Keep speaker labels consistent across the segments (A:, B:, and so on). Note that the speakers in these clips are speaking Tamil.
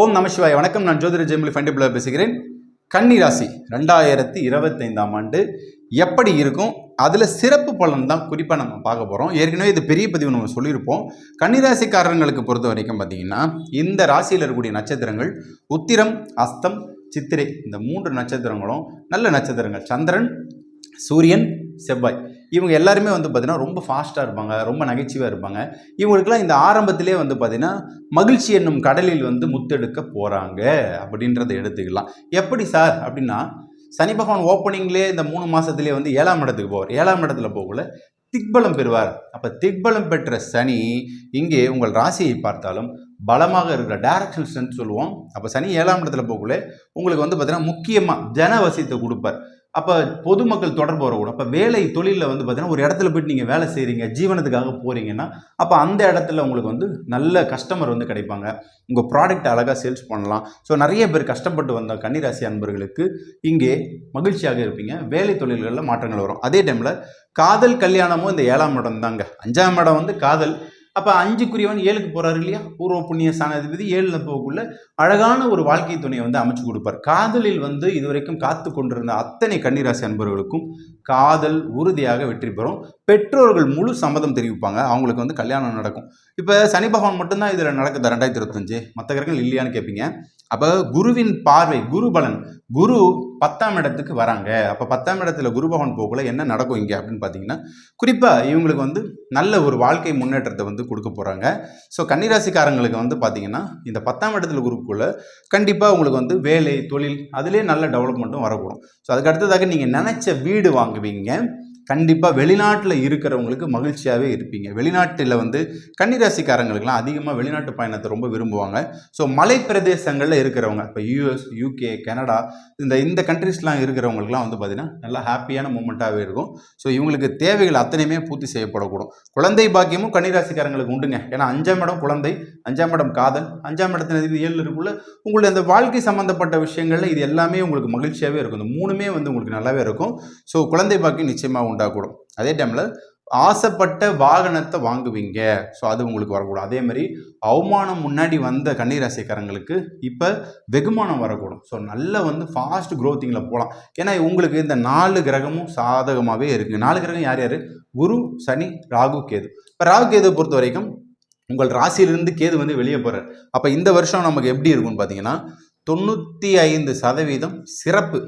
A: ஓம் நமசிவாய் வணக்கம். நான் ஜோதிர ஜெயமொழி ஃபண்டிபிளர் பேசுகிறேன். கன்னிராசி ரெண்டாயிரத்தி இருபத்தைந்தாம் ஆண்டு எப்படி இருக்கும்? அதில் சிறப்பு பலன் தான் குறிப்பாக நம்ம பார்க்க போகிறோம் ஏற்கனவே இது பெரிய பதிவு நம்ம சொல்லியிருப்போம். கன்னிராசிக்காரங்களுக்கு பொறுத்த வரைக்கும் பார்த்தீங்கன்னா இந்த ராசியில் இருக்கக்கூடிய நட்சத்திரங்கள் உத்திரம் அஸ்தம் சித்திரை இந்த மூன்று நட்சத்திரங்களும் நல்ல நட்சத்திரங்கள். சந்திரன் சூரியன் செவ்வாய். இவங்க எல்லாருமே வந்து பார்த்தீங்கன்னா ரொம்ப ஃபாஸ்ட்டாக இருப்பாங்க ரொம்ப நகைச்சுவாக இருப்பாங்க. இவங்களுக்குலாம் இந்த ஆரம்பத்திலே வந்து பார்த்தீங்கன்னா மகிழ்ச்சி என்னும் கடலில் வந்து முத்தெடுக்க போகிறாங்க அப்படின்றத எடுத்துக்கலாம். எப்படி சார்? அப்படின்னா சனி பகவான் ஓப்பனிங்லேயே இந்த மூணு மாதத்துலேயே வந்து ஏழாம் இடத்துக்கு போவார். ஏழாம் இடத்துல போகல திக்பலம் பெறுவார். அப்போ திக்பலம் பெற்ற சனி இங்கே உங்கள் ராசியை பார்த்தாலும் பலமாக இருக்கிற டைரக்ஷன் ஸ்ட்ரென்த் சொல்லுவோம். அப்போ சனி ஏழாம் இடத்துல போகல உங்களுக்கு வந்து பார்த்தீங்கன்னா முக்கியமாக ஜனவசியத்தை கொடுப்பார். அப்போ பொதுமக்கள் தொடர்பு வரக்கூடும் அப்போ வேலை தொழிலில் வந்து பார்த்தீங்கன்னா ஒரு இடத்துல போயிட்டு நீங்கள் வேலை செய்கிறீங்க ஜீவனத்துக்காக போகிறீங்கன்னா அப்போ அந்த இடத்துல உங்களுக்கு வந்து நல்ல கஸ்டமர் வந்து கிடைப்பாங்க. உங்கள் ப்ராடக்ட் அழகாக சேல்ஸ் பண்ணலாம். ஸோ நிறைய பேர் கஷ்டப்பட்டு வந்த கன்னிராசி அன்பர்களுக்கு இங்கே மகிழ்ச்சியாக இருப்பீங்க. வேலை தொழில்களில் மாற்றங்கள் வரும். அதே டைமில் காதல் கல்யாணமும் இந்த ஏழாம் இடம் தாங்க. அஞ்சாம் இடம் வந்து காதல். அப்போ அஞ்சுக்குரியவன் ஏழுக்கு போகிறாரு இல்லையா? பூர்வ புண்ணிய சாணாதிபதி ஏழில் போகக்குள்ள அழகான ஒரு வாழ்க்கை துணையை வந்து அமைச்சு கொடுப்பார். காதலில் வந்து இதுவரைக்கும் காத்து கொண்டிருந்த அத்தனை கன்னிராசி அன்பர்களுக்கும் காதல் உறுதியாக வெற்றி பெறும். பெற்றோர்கள் முழு சம்மதம் தெரிவிப்பாங்க. அவங்களுக்கு வந்து கல்யாணம் நடக்கும். இப்போ சனி பகவான் மட்டும்தான் இதில் நடக்குது? ரெண்டாயிரத்தி இருபத்தஞ்சு. மற்ற கிரகங்கள் இல்லையான்னு கேட்பீங்க அப்போ குருவின் பார்வை குரு பலன் குரு பத்தாம் இடத்துக்கு வராங்க. அப்போ பத்தாம் இடத்துல குரு பகவான் போகல என்ன நடக்கும் இங்கே அப்படின்னு பார்த்தீங்கன்னா குறிப்பாக இவங்களுக்கு வந்து நல்ல ஒரு வாழ்க்கை முன்னேற்றத்தை வந்து கொடுக்க போகிறாங்க ஸோ கன்னிராசிக்காரங்களுக்கு வந்து பார்த்தீங்கன்னா இந்த பத்தாம் இடத்துல குருக்குள்ள கண்டிப்பாக உங்களுக்கு வந்து வேலை தொழில் அதிலே நல்ல டெவலப்மெண்ட்டும் வரக்கூடும். ஸோ அதுக்கு அடுத்ததாக நீங்கள் நினச்ச வீடு வாங்குவீங்க. கண்டிப்பாக வெளிநாட்டில் இருக்கிறவங்களுக்கு மகிழ்ச்சியாகவே இருப்பீங்க. வெளிநாட்டில் வந்து கன்னிராசிக்காரங்களுக்குலாம் அதிகமாக வெளிநாட்டு பயணத்தை ரொம்ப விரும்புவாங்க. ஸோ மலை பிரதேசங்களில் இருக்கிறவங்க இப்போ யூஎஸ் யூகே கனடா இந்த இந்த கண்ட்ரிஸ்லாம் இருக்கிறவங்களுக்குலாம் வந்து பார்த்திங்கன்னா நல்லா ஹாப்பியான மூமெண்ட்டாகவே இருக்கும். ஸோ இவங்களுக்கு தேவைகள் அத்தனையுமே பூர்த்தி செய்யப்படக்கூடும். குழந்தை பாக்கியமும் கன்னிராசிக்காரங்களுக்கு உண்டுங்க. ஏன்னா அஞ்சாம் இடம் குழந்தை அஞ்சாம் இடம் காதல் அஞ்சாம் இடத்தின் ஏழு இருக்குள்ள உங்களுடைய அந்த வாழ்க்கை சம்மந்தப்பட்ட விஷயங்களில் இது எல்லாமே உங்களுக்கு மகிழ்ச்சியாகவே இருக்கும். இந்த மூணுமே வந்து உங்களுக்கு நல்லாவே இருக்கும். ஸோ குழந்தை பாக்கியம் நிச்சயமாக உண்டு. உண்டாகக்கூடும் அதே டைமில் ஆசைப்பட்ட வாகனத்தை வாங்குவீங்க. ஸோ அது உங்களுக்கு வரக்கூடும். அதே மாதிரி அவமானம் முன்னாடி வந்த கன்னிராசிக்காரங்களுக்கு இப்போ வெகுமானம் வரக்கூடும். ஸோ நல்ல வந்து ஃபாஸ்ட் க்ரோத்திங்கில் போகலாம் ஏன்னா உங்களுக்கு இந்த நாலு கிரகமும் சாதகமாகவே இருக்குது நாலு கிரகம் யார் யார்? குரு சனி ராகு கேது. இப்போ ராகு கேதுவை பொறுத்த வரைக்கும் உங்கள் ராசியிலிருந்து கேது வந்து வெளியே போகிறார் அப்போ இந்த வருஷம் நமக்கு எப்படி இருக்கும்னு பார்த்தீங்கன்னா தொண்ணூற்றி ஐந்து சதவீதம் சிறப்பு.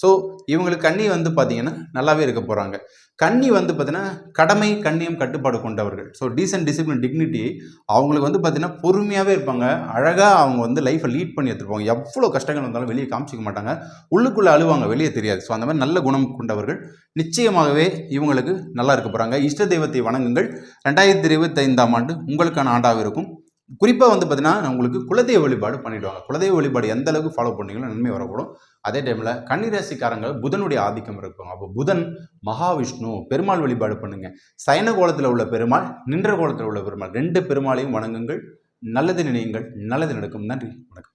A: ஸோ இவங்களுக்கு கன்னி வந்து பார்த்தீங்கன்னா நல்லாவே இருக்க போகிறாங்க கன்னி வந்து பார்த்தீங்கன்னா கடமை கண்ணியம் கட்டுப்பாடு கொண்டவர்கள். ஸோ டீசென்ட் டிசிப்ளின் டிக்னிட்டி அவங்களுக்கு வந்து பார்த்தீங்கன்னா பொறுமையாகவே இருப்பாங்க. அழகாக அவங்க வந்து லைஃப்பை லீட் பண்ணி எடுத்துருப்பாங்க. எவ்வளோ கஷ்டங்கள் வந்தாலும் வெளியே காமிச்சிக்க மாட்டாங்க. உள்ளுக்குள்ளே அழுவாங்க வெளியே தெரியாது. ஸோ அந்த மாதிரி நல்ல குணம் கொண்டவர்கள் நிச்சயமாகவே இவங்களுக்கு நல்லா இருக்க போகிறாங்க இஷ்ட தெய்வத்தை வணங்குங்கள். ரெண்டாயிரத்தி இருபத்தைந்தாம் ஆண்டு உங்களுக்கான ஆண்டாக இருக்கும். குறிப்பாக வந்து பார்த்தீங்கன்னா உங்களுக்கு குலதெய்வ வழிபாடு பண்ணிவிடுவாங்க குலதெய்வ வழிபாடு எந்த அளவுக்கு ஃபாலோ பண்ணீங்களோ நன்மை வரக்கூடும். அதே டைமில் கன்னிராசிக்காரங்க புதனுடைய ஆதிக்கம் இருக்கும். அப்போ புதன் மகாவிஷ்ணு பெருமாள் வழிபாடு பண்ணுங்க. சயன கோலத்தில் உள்ள பெருமாள் நின்ற கோலத்தில் உள்ள பெருமாள். ரெண்டு பெருமாளையும் வணங்குங்கள். நல்லது நினையுங்கள். நல்லது நடக்கும். நன்றி. வணக்கம்.